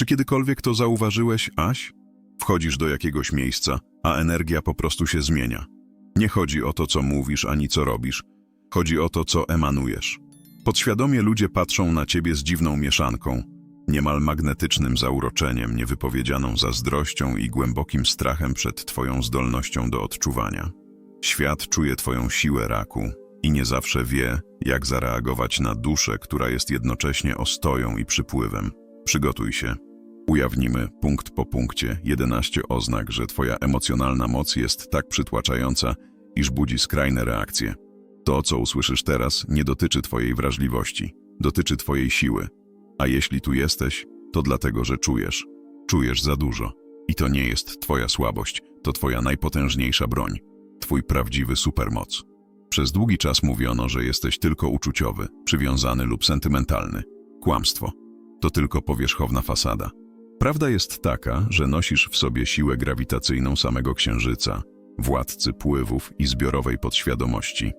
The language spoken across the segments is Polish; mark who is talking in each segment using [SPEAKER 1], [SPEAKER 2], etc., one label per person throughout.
[SPEAKER 1] Czy kiedykolwiek to zauważyłeś, Aś? Wchodzisz do jakiegoś miejsca, a energia po prostu się zmienia. Nie chodzi o to, co mówisz, ani co robisz. Chodzi o to, co emanujesz. Podświadomie ludzie patrzą na ciebie z dziwną mieszanką, niemal magnetycznym zauroczeniem, niewypowiedzianą zazdrością i głębokim strachem przed twoją zdolnością do odczuwania. Świat czuje twoją siłę raku i nie zawsze wie, jak zareagować na duszę, która jest jednocześnie ostoją i przypływem. Przygotuj się. Ujawnimy punkt po punkcie 11 oznak, że twoja emocjonalna moc jest tak przytłaczająca, iż budzi skrajne reakcje. To, co usłyszysz teraz, nie dotyczy twojej wrażliwości, dotyczy twojej siły. A jeśli tu jesteś, to dlatego, że czujesz. Czujesz za dużo. I to nie jest twoja słabość, to twoja najpotężniejsza broń. Twój prawdziwy supermoc. Przez długi czas mówiono, że jesteś tylko uczuciowy, przywiązany lub sentymentalny. Kłamstwo. To tylko powierzchowna fasada. Prawda jest taka, że nosisz w sobie siłę grawitacyjną samego Księżyca, władcy pływów i zbiorowej podświadomości.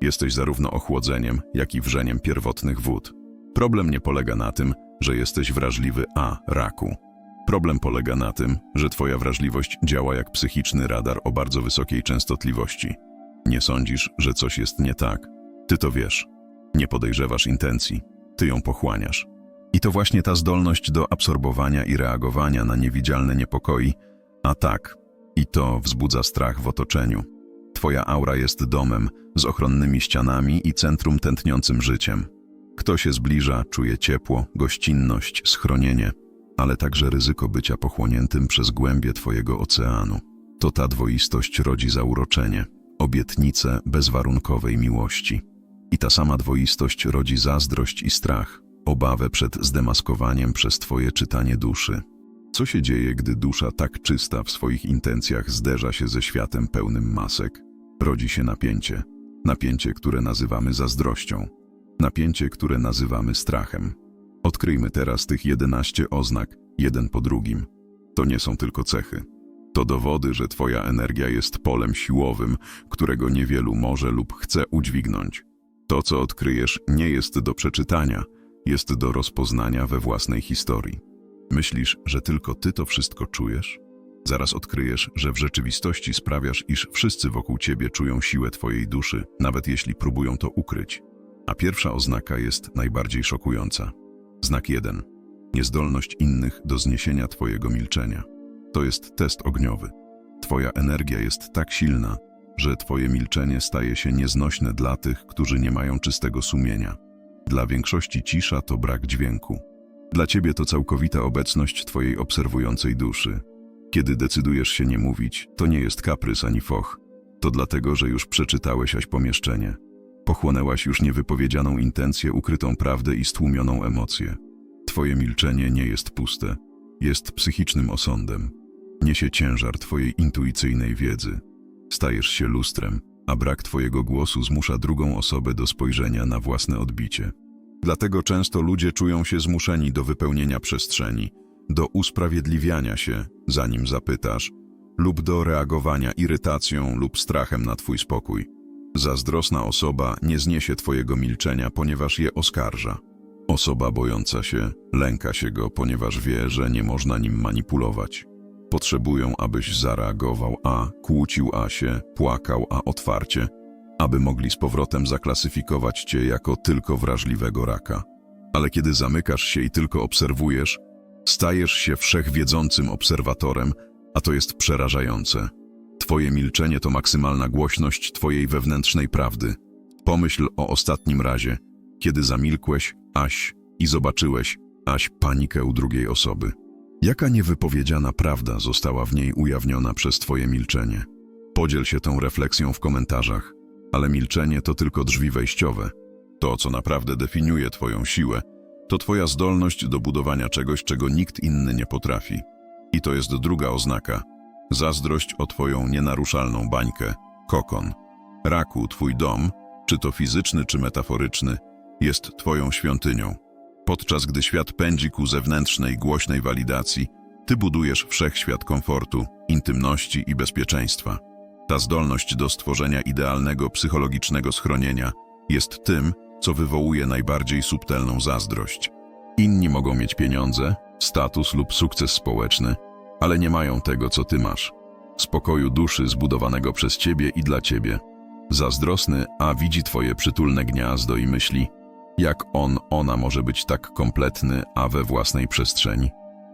[SPEAKER 1] Jesteś zarówno ochłodzeniem, jak i wrzeniem pierwotnych wód. Problem nie polega na tym, że jesteś wrażliwy a raku. Problem polega na tym, że twoja wrażliwość działa jak psychiczny radar o bardzo wysokiej częstotliwości. Nie sądzisz, że coś jest nie tak. Ty to wiesz. Nie podejrzewasz intencji. Ty ją pochłaniasz. I to właśnie ta zdolność do absorbowania i reagowania na niewidzialne niepokoi, a tak, i to wzbudza strach w otoczeniu. Twoja aura jest domem z ochronnymi ścianami i centrum tętniącym życiem. Kto się zbliża, czuje ciepło, gościnność, schronienie, ale także ryzyko bycia pochłoniętym przez głębie Twojego oceanu. To ta dwoistość rodzi zauroczenie, obietnicę bezwarunkowej miłości. I ta sama dwoistość rodzi zazdrość i strach, obawę przed zdemaskowaniem przez Twoje czytanie duszy. Co się dzieje, gdy dusza tak czysta w swoich intencjach zderza się ze światem pełnym masek? Rodzi się napięcie. Napięcie, które nazywamy zazdrością. Napięcie, które nazywamy strachem. Odkryjmy teraz tych 11 oznak, jeden po drugim. To nie są tylko cechy. To dowody, że Twoja energia jest polem siłowym, którego niewielu może lub chce udźwignąć. To, co odkryjesz, nie jest do przeczytania, jest do rozpoznania we własnej historii. Myślisz, że tylko Ty to wszystko czujesz? Zaraz odkryjesz, że w rzeczywistości sprawiasz, iż wszyscy wokół Ciebie czują siłę Twojej duszy, nawet jeśli próbują to ukryć. A pierwsza oznaka jest najbardziej szokująca. Znak 1. Niezdolność innych do zniesienia Twojego milczenia. To jest test ogniowy. Twoja energia jest tak silna, że Twoje milczenie staje się nieznośne dla tych, którzy nie mają czystego sumienia. Dla większości cisza to brak dźwięku. Dla Ciebie to całkowita obecność Twojej obserwującej duszy. Kiedy decydujesz się nie mówić, to nie jest kaprys ani foch. To dlatego, że już przeczytałeś aś pomieszczenie. Pochłonęłaś już niewypowiedzianą intencję, ukrytą prawdę i stłumioną emocję. Twoje milczenie nie jest puste, jest psychicznym osądem. Niesie ciężar Twojej intuicyjnej wiedzy. Stajesz się lustrem, a brak Twojego głosu zmusza drugą osobę do spojrzenia na własne odbicie. Dlatego często ludzie czują się zmuszeni do wypełnienia przestrzeni, do usprawiedliwiania się, zanim zapytasz, lub do reagowania irytacją lub strachem na Twój spokój. Zazdrosna osoba nie zniesie Twojego milczenia, ponieważ je oskarża. Osoba bojąca się lęka się go, ponieważ wie, że nie można nim manipulować. Potrzebują, abyś zareagował, a kłócił, a się płakał, a otwarcie, aby mogli z powrotem zaklasyfikować cię jako tylko wrażliwego raka. Ale kiedy zamykasz się i tylko obserwujesz, stajesz się wszechwiedzącym obserwatorem, a to jest przerażające. Twoje milczenie to maksymalna głośność Twojej wewnętrznej prawdy. Pomyśl o ostatnim razie, kiedy zamilkłeś, Aś, i zobaczyłeś, Aś, panikę u drugiej osoby. Jaka niewypowiedziana prawda została w niej ujawniona przez Twoje milczenie? Podziel się tą refleksją w komentarzach, ale milczenie to tylko drzwi wejściowe. To, co naprawdę definiuje Twoją siłę, to Twoja zdolność do budowania czegoś, czego nikt inny nie potrafi. I to jest druga oznaka. Zazdrość o Twoją nienaruszalną bańkę, kokon. Raku, Twój dom, czy to fizyczny, czy metaforyczny, jest Twoją świątynią. Podczas gdy świat pędzi ku zewnętrznej, głośnej walidacji, Ty budujesz wszechświat komfortu, intymności i bezpieczeństwa. Ta zdolność do stworzenia idealnego psychologicznego schronienia jest tym, co wywołuje najbardziej subtelną zazdrość. Inni mogą mieć pieniądze, status lub sukces społeczny, ale nie mają tego, co ty masz. Spokoju duszy zbudowanego przez ciebie i dla ciebie. Zazdrosny, a widzi twoje przytulne gniazdo i myśli, jak on, ona może być tak kompletny, a we własnej przestrzeni.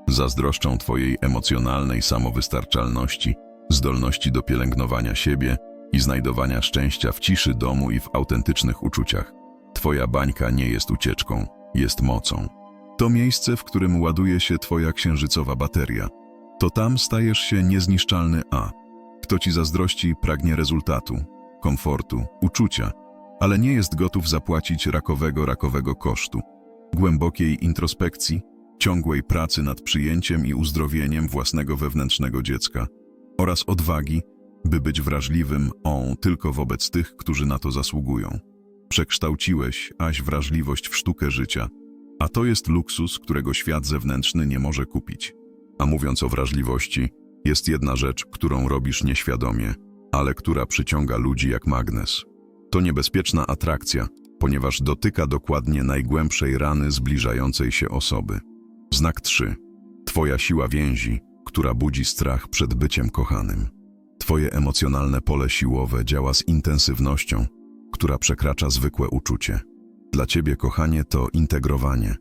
[SPEAKER 1] Zazdroszczą twojej emocjonalnej samowystarczalności, zdolności do pielęgnowania siebie i znajdowania szczęścia w ciszy domu i w autentycznych uczuciach. Twoja bańka nie jest ucieczką, jest mocą. To miejsce, w którym ładuje się twoja księżycowa bateria. To tam stajesz się niezniszczalny A. Kto ci zazdrości, pragnie rezultatu, komfortu, uczucia, ale nie jest gotów zapłacić rakowego, rakowego kosztu. Głębokiej introspekcji, ciągłej pracy nad przyjęciem i uzdrowieniem własnego wewnętrznego dziecka oraz odwagi, by być wrażliwym on tylko wobec tych, którzy na to zasługują. Przekształciłeś, aś wrażliwość w sztukę życia, a to jest luksus, którego świat zewnętrzny nie może kupić. A mówiąc o wrażliwości, jest jedna rzecz, którą robisz nieświadomie, ale która przyciąga ludzi jak magnes. To niebezpieczna atrakcja, ponieważ dotyka dokładnie najgłębszej rany zbliżającej się osoby. Znak 3. Twoja siła więzi, która budzi strach przed byciem kochanym. Twoje emocjonalne pole siłowe działa z intensywnością, która przekracza zwykłe uczucie. Dla ciebie kochanie to integrowanie,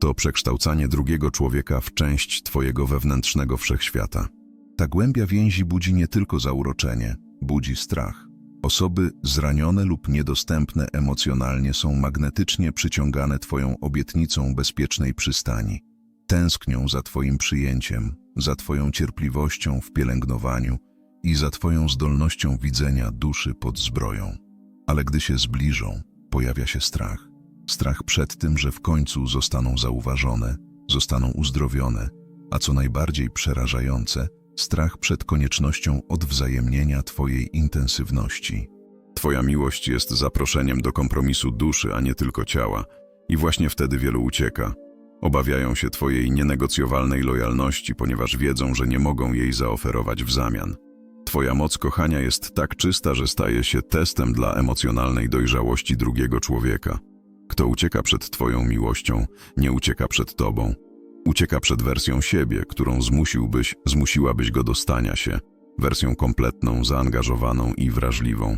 [SPEAKER 1] to przekształcanie drugiego człowieka w część twojego wewnętrznego wszechświata. Ta głębia więzi budzi nie tylko zauroczenie, budzi strach. Osoby zranione lub niedostępne emocjonalnie są magnetycznie przyciągane twoją obietnicą bezpiecznej przystani. Tęsknią za twoim przyjęciem, za twoją cierpliwością w pielęgnowaniu i za twoją zdolnością widzenia duszy pod zbroją. Ale gdy się zbliżą, pojawia się strach. Strach przed tym, że w końcu zostaną zauważone, zostaną uzdrowione, a co najbardziej przerażające, strach przed koniecznością odwzajemnienia Twojej intensywności. Twoja miłość jest zaproszeniem do kompromisu duszy, a nie tylko ciała, i właśnie wtedy wielu ucieka. Obawiają się Twojej nienegocjowalnej lojalności, ponieważ wiedzą, że nie mogą jej zaoferować w zamian. Twoja moc kochania jest tak czysta, że staje się testem dla emocjonalnej dojrzałości drugiego człowieka. Kto ucieka przed Twoją miłością, nie ucieka przed Tobą. Ucieka przed wersją siebie, którą zmusiłbyś, zmusiłabyś go do stania się, wersją kompletną, zaangażowaną i wrażliwą.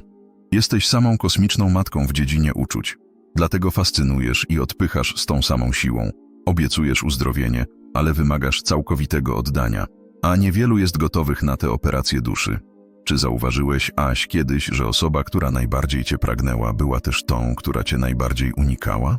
[SPEAKER 1] Jesteś samą kosmiczną matką w dziedzinie uczuć. Dlatego fascynujesz i odpychasz z tą samą siłą. Obiecujesz uzdrowienie, ale wymagasz całkowitego oddania, a niewielu jest gotowych na te operacje duszy. Czy zauważyłeś, Aś, kiedyś, że osoba, która najbardziej cię pragnęła, była też tą, która cię najbardziej unikała?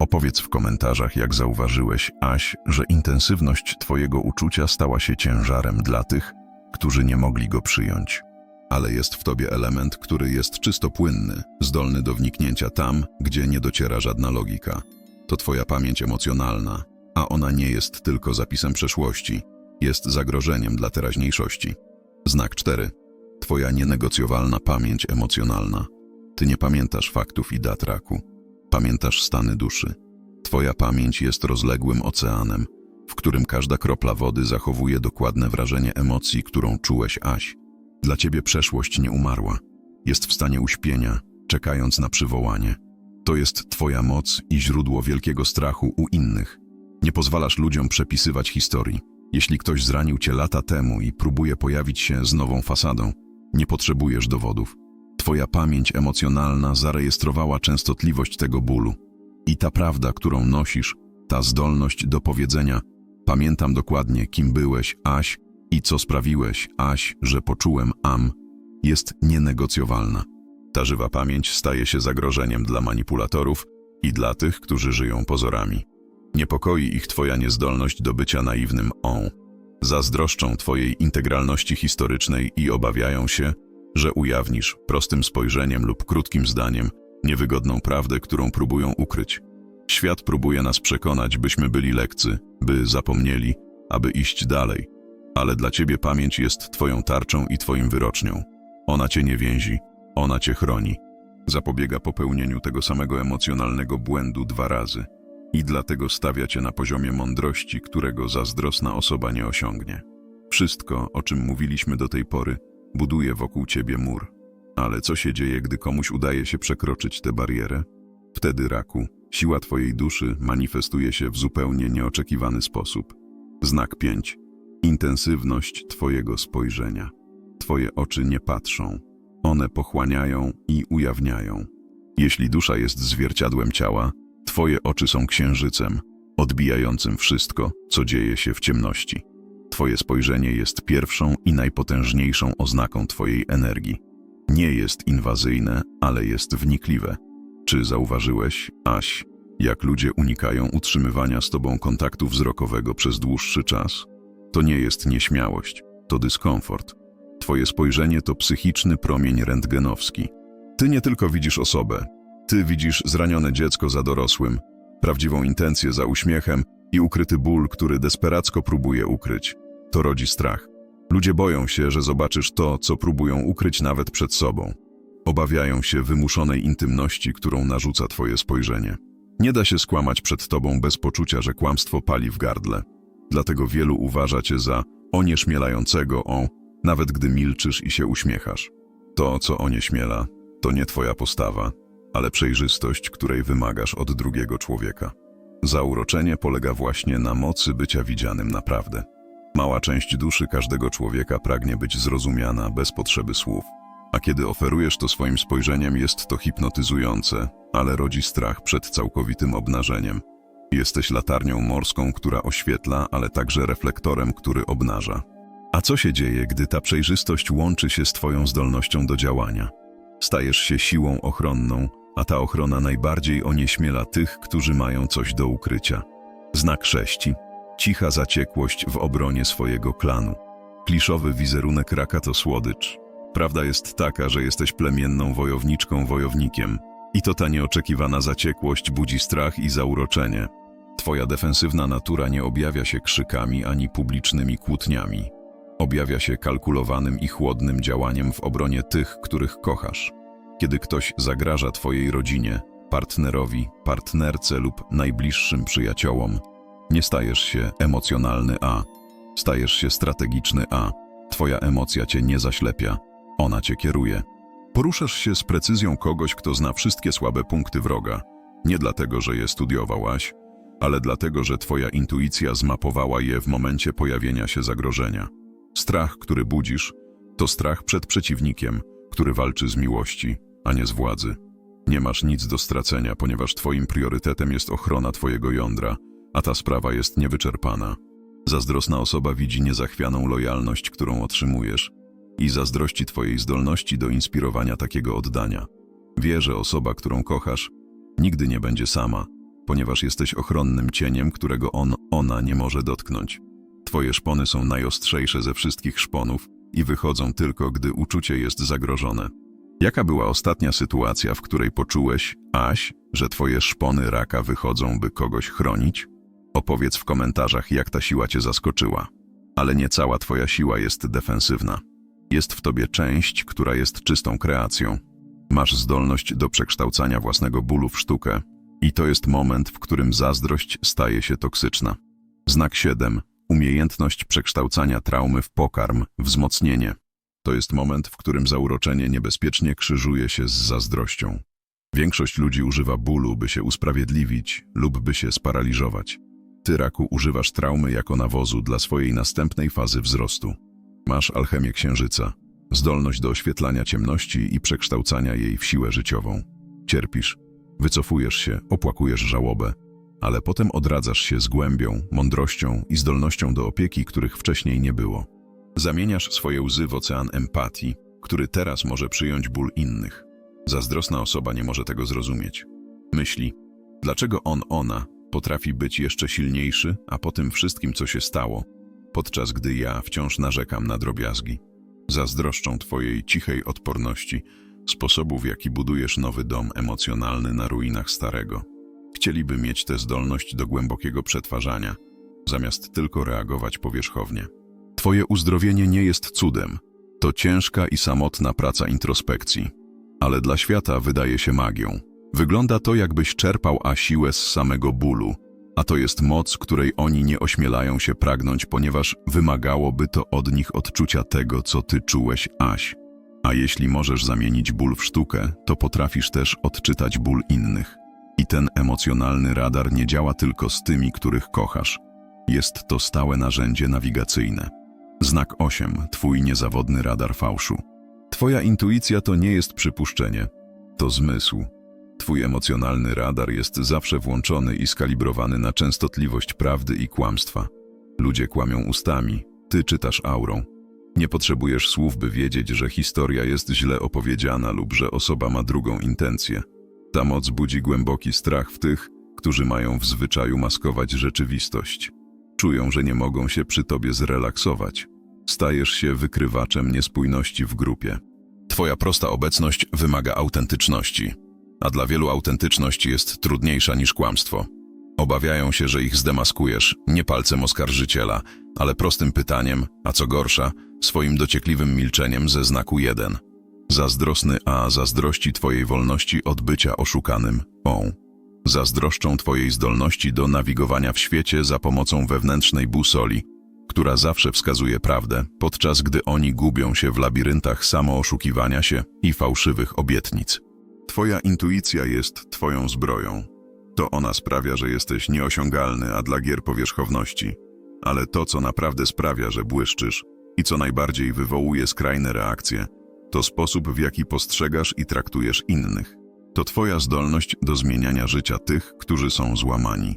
[SPEAKER 1] Opowiedz w komentarzach, jak zauważyłeś, Aś, że intensywność twojego uczucia stała się ciężarem dla tych, którzy nie mogli go przyjąć. Ale jest w tobie element, który jest czysto płynny, zdolny do wniknięcia tam, gdzie nie dociera żadna logika. To twoja pamięć emocjonalna, a ona nie jest tylko zapisem przeszłości, jest zagrożeniem dla teraźniejszości. Znak 4. Twoja nienegocjowalna pamięć emocjonalna. Ty nie pamiętasz faktów i dat raku. Pamiętasz stany duszy. Twoja pamięć jest rozległym oceanem, w którym każda kropla wody zachowuje dokładne wrażenie emocji, którą czułeś Aś. Dla ciebie przeszłość nie umarła. Jest w stanie uśpienia, czekając na przywołanie. To jest twoja moc i źródło wielkiego strachu u innych. Nie pozwalasz ludziom przepisywać historii. Jeśli ktoś zranił cię lata temu i próbuje pojawić się z nową fasadą, nie potrzebujesz dowodów. Twoja pamięć emocjonalna zarejestrowała częstotliwość tego bólu. I ta prawda, którą nosisz, ta zdolność do powiedzenia Pamiętam dokładnie, kim byłeś, Aś, i co sprawiłeś, Aś, że poczułem am, jest nienegocjowalna. Ta żywa pamięć staje się zagrożeniem dla manipulatorów i dla tych, którzy żyją pozorami. Niepokoi ich twoja niezdolność do bycia naiwnym on. Zazdroszczą twojej integralności historycznej i obawiają się, że ujawnisz prostym spojrzeniem lub krótkim zdaniem niewygodną prawdę, którą próbują ukryć. Świat próbuje nas przekonać, byśmy byli lekcy, by zapomnieli, aby iść dalej. Ale dla ciebie pamięć jest twoją tarczą i twoim wyrocznią. Ona cię nie więzi, ona cię chroni. Zapobiega popełnieniu tego samego emocjonalnego błędu dwa razy i dlatego stawia cię na poziomie mądrości, którego zazdrosna osoba nie osiągnie. Wszystko, o czym mówiliśmy do tej pory, buduje wokół ciebie mur. Ale co się dzieje, gdy komuś udaje się przekroczyć tę barierę? Wtedy, raku, siła twojej duszy manifestuje się w zupełnie nieoczekiwany sposób. Znak 5. Intensywność twojego spojrzenia. Twoje oczy nie patrzą. One pochłaniają i ujawniają. Jeśli dusza jest zwierciadłem ciała, twoje oczy są księżycem, odbijającym wszystko, co dzieje się w ciemności. Twoje spojrzenie jest pierwszą i najpotężniejszą oznaką Twojej energii. Nie jest inwazyjne, ale jest wnikliwe. Czy zauważyłeś, Aś, jak ludzie unikają utrzymywania z Tobą kontaktu wzrokowego przez dłuższy czas? To nie jest nieśmiałość, to dyskomfort. Twoje spojrzenie to psychiczny promień rentgenowski. Ty nie tylko widzisz osobę, ty widzisz zranione dziecko za dorosłym, prawdziwą intencję za uśmiechem i ukryty ból, który desperacko próbuje ukryć. To rodzi strach. Ludzie boją się, że zobaczysz to, co próbują ukryć nawet przed sobą. Obawiają się wymuszonej intymności, którą narzuca twoje spojrzenie. Nie da się skłamać przed tobą bez poczucia, że kłamstwo pali w gardle. Dlatego wielu uważa cię za onieśmielającego o, nawet gdy milczysz i się uśmiechasz. To, co onieśmiela, to nie twoja postawa, ale przejrzystość, której wymagasz od drugiego człowieka. Zauroczenie polega właśnie na mocy bycia widzianym naprawdę. Mała część duszy każdego człowieka pragnie być zrozumiana bez potrzeby słów. A kiedy oferujesz to swoim spojrzeniem, jest to hipnotyzujące, ale rodzi strach przed całkowitym obnażeniem. Jesteś latarnią morską, która oświetla, ale także reflektorem, który obnaża. A co się dzieje, gdy ta przejrzystość łączy się z Twoją zdolnością do działania? Stajesz się siłą ochronną, a ta ochrona najbardziej onieśmiela tych, którzy mają coś do ukrycia. Znak sześci. Cicha zaciekłość w obronie swojego klanu. Kliszowy wizerunek raka to słodycz. Prawda jest taka, że jesteś plemienną wojowniczką wojownikiem. I to ta nieoczekiwana zaciekłość budzi strach i zauroczenie. Twoja defensywna natura nie objawia się krzykami ani publicznymi kłótniami. Objawia się kalkulowanym i chłodnym działaniem w obronie tych, których kochasz. Kiedy ktoś zagraża Twojej rodzinie, partnerowi, partnerce lub najbliższym przyjaciołom, nie stajesz się emocjonalny A, stajesz się strategiczny A. Twoja emocja cię nie zaślepia, ona cię kieruje. Poruszasz się z precyzją kogoś, kto zna wszystkie słabe punkty wroga. Nie dlatego, że je studiowałaś, ale dlatego, że twoja intuicja zmapowała je w momencie pojawienia się zagrożenia. Strach, który budzisz, to strach przed przeciwnikiem, który walczy z miłości, a nie z władzy. Nie masz nic do stracenia, ponieważ twoim priorytetem jest ochrona twojego jądra, a ta sprawa jest niewyczerpana. Zazdrosna osoba widzi niezachwianą lojalność, którą otrzymujesz i zazdrości twojej zdolności do inspirowania takiego oddania. Wie, że osoba, którą kochasz, nigdy nie będzie sama, ponieważ jesteś ochronnym cieniem, którego on, ona nie może dotknąć. Twoje szpony są najostrzejsze ze wszystkich szponów i wychodzą tylko, gdy uczucie jest zagrożone. Jaka była ostatnia sytuacja, w której poczułeś, Aś, że twoje szpony raka wychodzą, by kogoś chronić? Opowiedz w komentarzach, jak ta siła cię zaskoczyła. Ale nie cała twoja siła jest defensywna. Jest w tobie część, która jest czystą kreacją. Masz zdolność do przekształcania własnego bólu w sztukę i to jest moment, w którym zazdrość staje się toksyczna. Znak 7. Umiejętność przekształcania traumy w pokarm, wzmocnienie. To jest moment, w którym zauroczenie niebezpiecznie krzyżuje się z zazdrością. Większość ludzi używa bólu, by się usprawiedliwić lub by się sparaliżować. Ty, raku, używasz traumy jako nawozu dla swojej następnej fazy wzrostu. Masz alchemię księżyca, zdolność do oświetlania ciemności i przekształcania jej w siłę życiową. Cierpisz, wycofujesz się, opłakujesz żałobę, ale potem odradzasz się z głębią, mądrością i zdolnością do opieki, których wcześniej nie było. Zamieniasz swoje łzy w ocean empatii, który teraz może przyjąć ból innych. Zazdrosna osoba nie może tego zrozumieć. Myśli, dlaczego on, ona potrafi być jeszcze silniejszy, a po tym wszystkim, co się stało, podczas gdy ja wciąż narzekam na drobiazgi. Zazdroszczą twojej cichej odporności, sposobu w jaki budujesz nowy dom emocjonalny na ruinach starego. Chcieliby mieć tę zdolność do głębokiego przetwarzania, zamiast tylko reagować powierzchownie. Twoje uzdrowienie nie jest cudem. To ciężka i samotna praca introspekcji, ale dla świata wydaje się magią. Wygląda to, jakbyś czerpał a siłę z samego bólu, a to jest moc, której oni nie ośmielają się pragnąć, ponieważ wymagałoby to od nich odczucia tego, co ty czułeś, Aś. A jeśli możesz zamienić ból w sztukę, to potrafisz też odczytać ból innych. I ten emocjonalny radar nie działa tylko z tymi, których kochasz. Jest to stałe narzędzie nawigacyjne. Znak 8. Twój niezawodny radar fałszu. Twoja intuicja to nie jest przypuszczenie, to zmysł. Twój emocjonalny radar jest zawsze włączony i skalibrowany na częstotliwość prawdy i kłamstwa. Ludzie kłamią ustami, ty czytasz aurą. Nie potrzebujesz słów, by wiedzieć, że historia jest źle opowiedziana lub że osoba ma drugą intencję. Ta moc budzi głęboki strach w tych, którzy mają w zwyczaju maskować rzeczywistość. Czują, że nie mogą się przy tobie zrelaksować. Stajesz się wykrywaczem niespójności w grupie. Twoja prosta obecność wymaga autentyczności, a dla wielu autentyczność jest trudniejsza niż kłamstwo. Obawiają się, że ich zdemaskujesz nie palcem oskarżyciela, ale prostym pytaniem, a co gorsza, swoim dociekliwym milczeniem ze znaku 1. Zazdrosny A zazdrości Twojej wolności od bycia oszukanym O. Zazdroszczą Twojej zdolności do nawigowania w świecie za pomocą wewnętrznej busoli, która zawsze wskazuje prawdę, podczas gdy oni gubią się w labiryntach samooszukiwania się i fałszywych obietnic. Twoja intuicja jest Twoją zbroją. To ona sprawia, że jesteś nieosiągalny, a dla gier powierzchowności. Ale to, co naprawdę sprawia, że błyszczysz i co najbardziej wywołuje skrajne reakcje, to sposób, w jaki postrzegasz i traktujesz innych. To Twoja zdolność do zmieniania życia tych, którzy są złamani.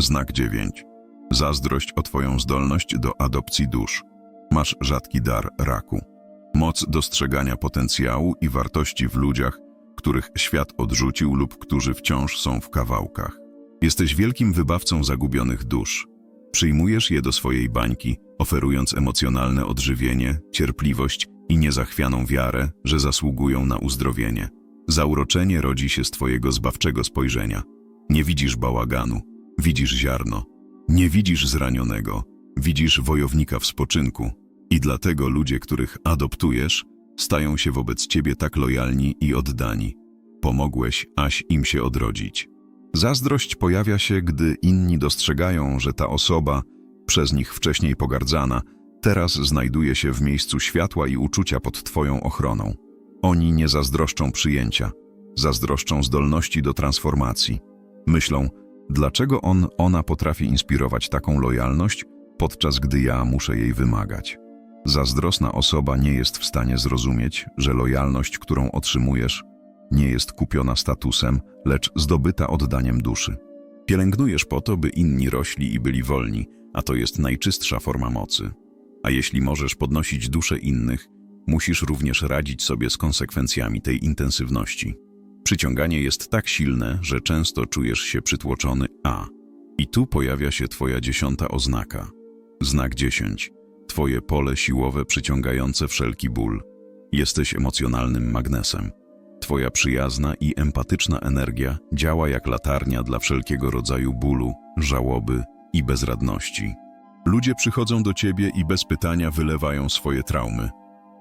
[SPEAKER 1] Znak 9. Zazdrość o Twoją zdolność do adopcji dusz. Masz rzadki dar raku. Moc dostrzegania potencjału i wartości w ludziach, których świat odrzucił lub którzy wciąż są w kawałkach. Jesteś wielkim wybawcą zagubionych dusz. Przyjmujesz je do swojej bańki, oferując emocjonalne odżywienie, cierpliwość i niezachwianą wiarę, że zasługują na uzdrowienie. Zauroczenie rodzi się z Twojego zbawczego spojrzenia. Nie widzisz bałaganu, widzisz ziarno. Nie widzisz zranionego, widzisz wojownika w spoczynku. I dlatego ludzie, których adoptujesz, stają się wobec Ciebie tak lojalni i oddani. Pomogłeś, aś im się odrodzić. Zazdrość pojawia się, gdy inni dostrzegają, że ta osoba, przez nich wcześniej pogardzana, teraz znajduje się w miejscu światła i uczucia pod Twoją ochroną. Oni nie zazdroszczą przyjęcia, zazdroszczą zdolności do transformacji. Myślą, dlaczego on, ona potrafi inspirować taką lojalność, podczas gdy ja muszę jej wymagać. Zazdrosna osoba nie jest w stanie zrozumieć, że lojalność, którą otrzymujesz, nie jest kupiona statusem, lecz zdobyta oddaniem duszy. Pielęgnujesz po to, by inni rośli i byli wolni, a to jest najczystsza forma mocy. A jeśli możesz podnosić duszę innych, musisz również radzić sobie z konsekwencjami tej intensywności. Przyciąganie jest tak silne, że często czujesz się przytłoczony A. I tu pojawia się twoja dziesiąta oznaka. Znak 10. Twoje pole siłowe przyciągające wszelki ból. Jesteś emocjonalnym magnesem. Twoja przyjazna i empatyczna energia działa jak latarnia dla wszelkiego rodzaju bólu, żałoby i bezradności. Ludzie przychodzą do ciebie i bez pytania wylewają swoje traumy.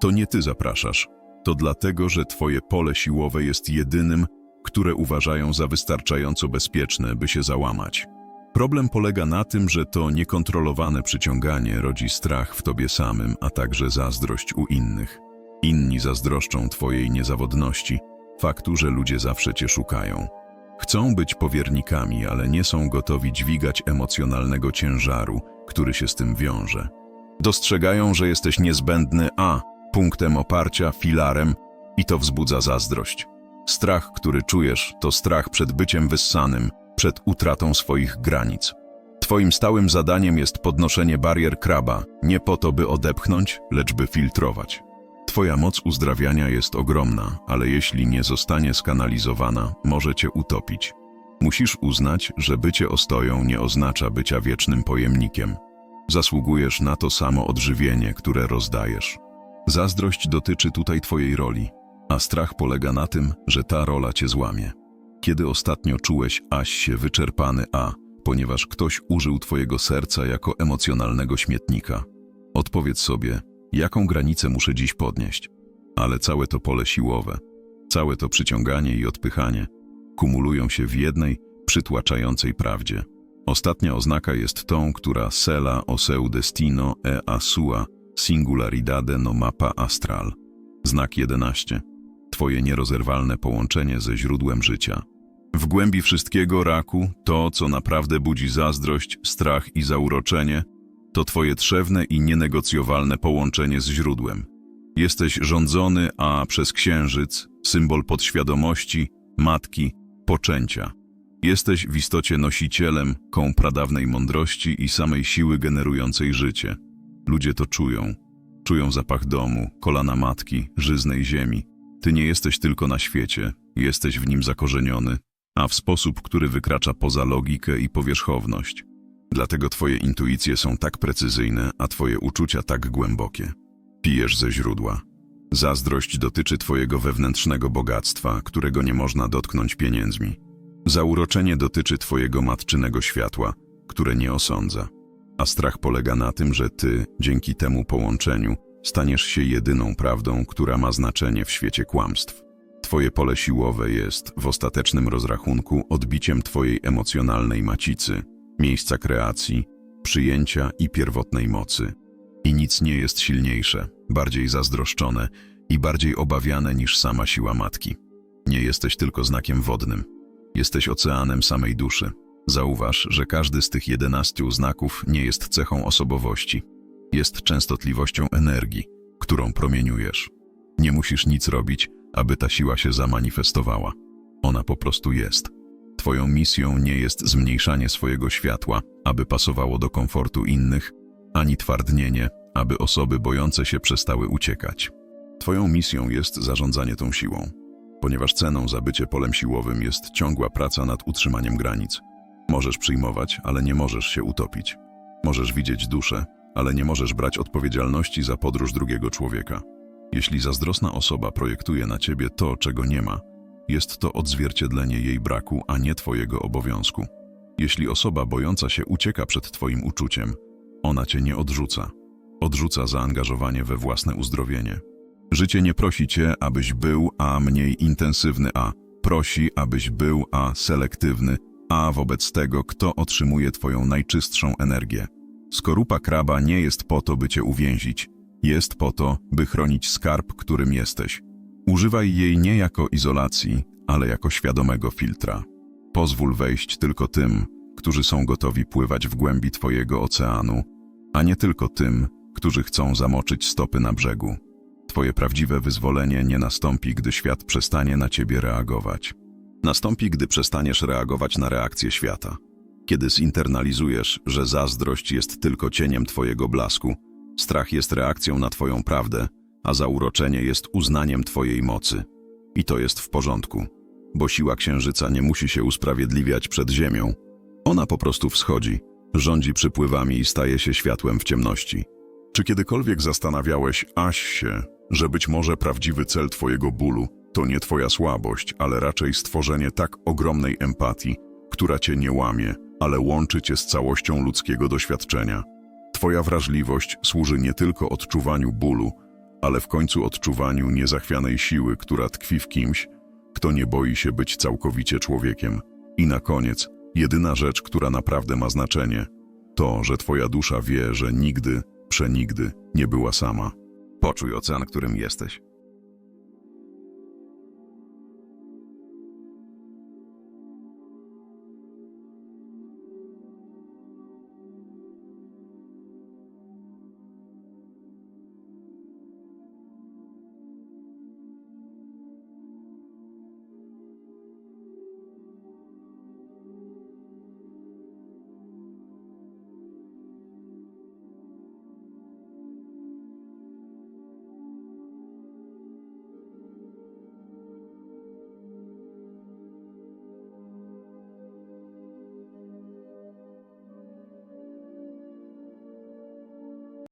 [SPEAKER 1] To nie ty zapraszasz. To dlatego, że twoje pole siłowe jest jedynym, które uważają za wystarczająco bezpieczne, by się załamać. Problem polega na tym, że to niekontrolowane przyciąganie rodzi strach w tobie samym, a także zazdrość u innych. Inni zazdroszczą twojej niezawodności, faktu, że ludzie zawsze cię szukają. Chcą być powiernikami, ale nie są gotowi dźwigać emocjonalnego ciężaru, który się z tym wiąże. Dostrzegają, że jesteś niezbędny, a punktem oparcia, filarem i to wzbudza zazdrość. Strach, który czujesz, to strach przed byciem wyssanym, przed utratą swoich granic. Twoim stałym zadaniem jest podnoszenie barier kraba, nie po to, by odepchnąć, lecz by filtrować. Twoja moc uzdrawiania jest ogromna, ale jeśli nie zostanie skanalizowana, może cię utopić. Musisz uznać, że bycie ostoją nie oznacza bycia wiecznym pojemnikiem. Zasługujesz na to samo odżywienie, które rozdajesz. Zazdrość dotyczy tutaj Twojej roli, a strach polega na tym, że ta rola Cię złamie. Kiedy ostatnio czułeś aś się wyczerpany, a ponieważ ktoś użył Twojego serca jako emocjonalnego śmietnika? Odpowiedz sobie, jaką granicę muszę dziś podnieść. Ale całe to pole siłowe, całe to przyciąganie i odpychanie kumulują się w jednej, przytłaczającej prawdzie. Ostatnia oznaka jest tą, która sela o seu destino e a sua singularidade no mapa astral. Znak 11. Twoje nierozerwalne połączenie ze źródłem życia. W głębi wszystkiego raku, to, co naprawdę budzi zazdrość, strach i zauroczenie, to twoje trzewne i nienegocjowalne połączenie z źródłem. Jesteś rządzony, a przez księżyc, symbol podświadomości, matki, poczęcia. Jesteś w istocie nosicielem koł pradawnej mądrości i samej siły generującej życie. Ludzie to czują. Czują zapach domu, kolana matki, żyznej ziemi. Ty nie jesteś tylko na świecie, jesteś w nim zakorzeniony, a w sposób, który wykracza poza logikę i powierzchowność. Dlatego twoje intuicje są tak precyzyjne, a twoje uczucia tak głębokie. Pijesz ze źródła. Zazdrość dotyczy twojego wewnętrznego bogactwa, którego nie można dotknąć pieniędzmi. Zauroczenie dotyczy twojego matczynego światła, które nie osądza. A strach polega na tym, że ty, dzięki temu połączeniu, staniesz się jedyną prawdą, która ma znaczenie w świecie kłamstw. Twoje pole siłowe jest, w ostatecznym rozrachunku, odbiciem twojej emocjonalnej macicy, miejsca kreacji, przyjęcia i pierwotnej mocy. I nic nie jest silniejsze, bardziej zazdroszczone i bardziej obawiane niż sama siła matki. Nie jesteś tylko znakiem wodnym. Jesteś oceanem samej duszy. Zauważ, że każdy z tych jedenastu znaków nie jest cechą osobowości. Jest częstotliwością energii, którą promieniujesz. Nie musisz nic robić, aby ta siła się zamanifestowała. Ona po prostu jest. Twoją misją nie jest zmniejszanie swojego światła, aby pasowało do komfortu innych, ani twardnienie, aby osoby bojące się przestały uciekać. Twoją misją jest zarządzanie tą siłą, ponieważ ceną za bycie polem siłowym jest ciągła praca nad utrzymaniem granic. Możesz przyjmować, ale nie możesz się utopić. Możesz widzieć duszę, ale nie możesz brać odpowiedzialności za podróż drugiego człowieka. Jeśli zazdrosna osoba projektuje na ciebie to, czego nie ma, jest to odzwierciedlenie jej braku, a nie twojego obowiązku. Jeśli osoba bojąca się ucieka przed twoim uczuciem, ona cię nie odrzuca. Odrzuca zaangażowanie we własne uzdrowienie. Życie nie prosi cię, abyś był a mniej intensywny, a prosi, abyś był a selektywny, a wobec tego, kto otrzymuje twoją najczystszą energię. Skorupa kraba nie jest po to, by cię uwięzić. Jest po to, by chronić skarb, którym jesteś. Używaj jej nie jako izolacji, ale jako świadomego filtra. Pozwól wejść tylko tym, którzy są gotowi pływać w głębi twojego oceanu, a nie tylko tym, którzy chcą zamoczyć stopy na brzegu. Twoje prawdziwe wyzwolenie nie nastąpi, gdy świat przestanie na ciebie reagować. Nastąpi, gdy przestaniesz reagować na reakcję świata. Kiedy zinternalizujesz, że zazdrość jest tylko cieniem twojego blasku, strach jest reakcją na twoją prawdę, a zauroczenie jest uznaniem twojej mocy. I to jest w porządku, bo siła księżyca nie musi się usprawiedliwiać przed ziemią. Ona po prostu wschodzi, rządzi przypływami i staje się światłem w ciemności. Czy kiedykolwiek zastanawiałeś, Aś się, że być może prawdziwy cel twojego bólu to nie twoja słabość, ale raczej stworzenie tak ogromnej empatii, która cię nie łamie, ale łączy cię z całością ludzkiego doświadczenia? Twoja wrażliwość służy nie tylko odczuwaniu bólu, ale w końcu odczuwaniu niezachwianej siły, która tkwi w kimś, kto nie boi się być całkowicie człowiekiem. I na koniec, jedyna rzecz, która naprawdę ma znaczenie, to, że twoja dusza wie, że nigdy, przenigdy nie była sama. Poczuj ocean, którym jesteś.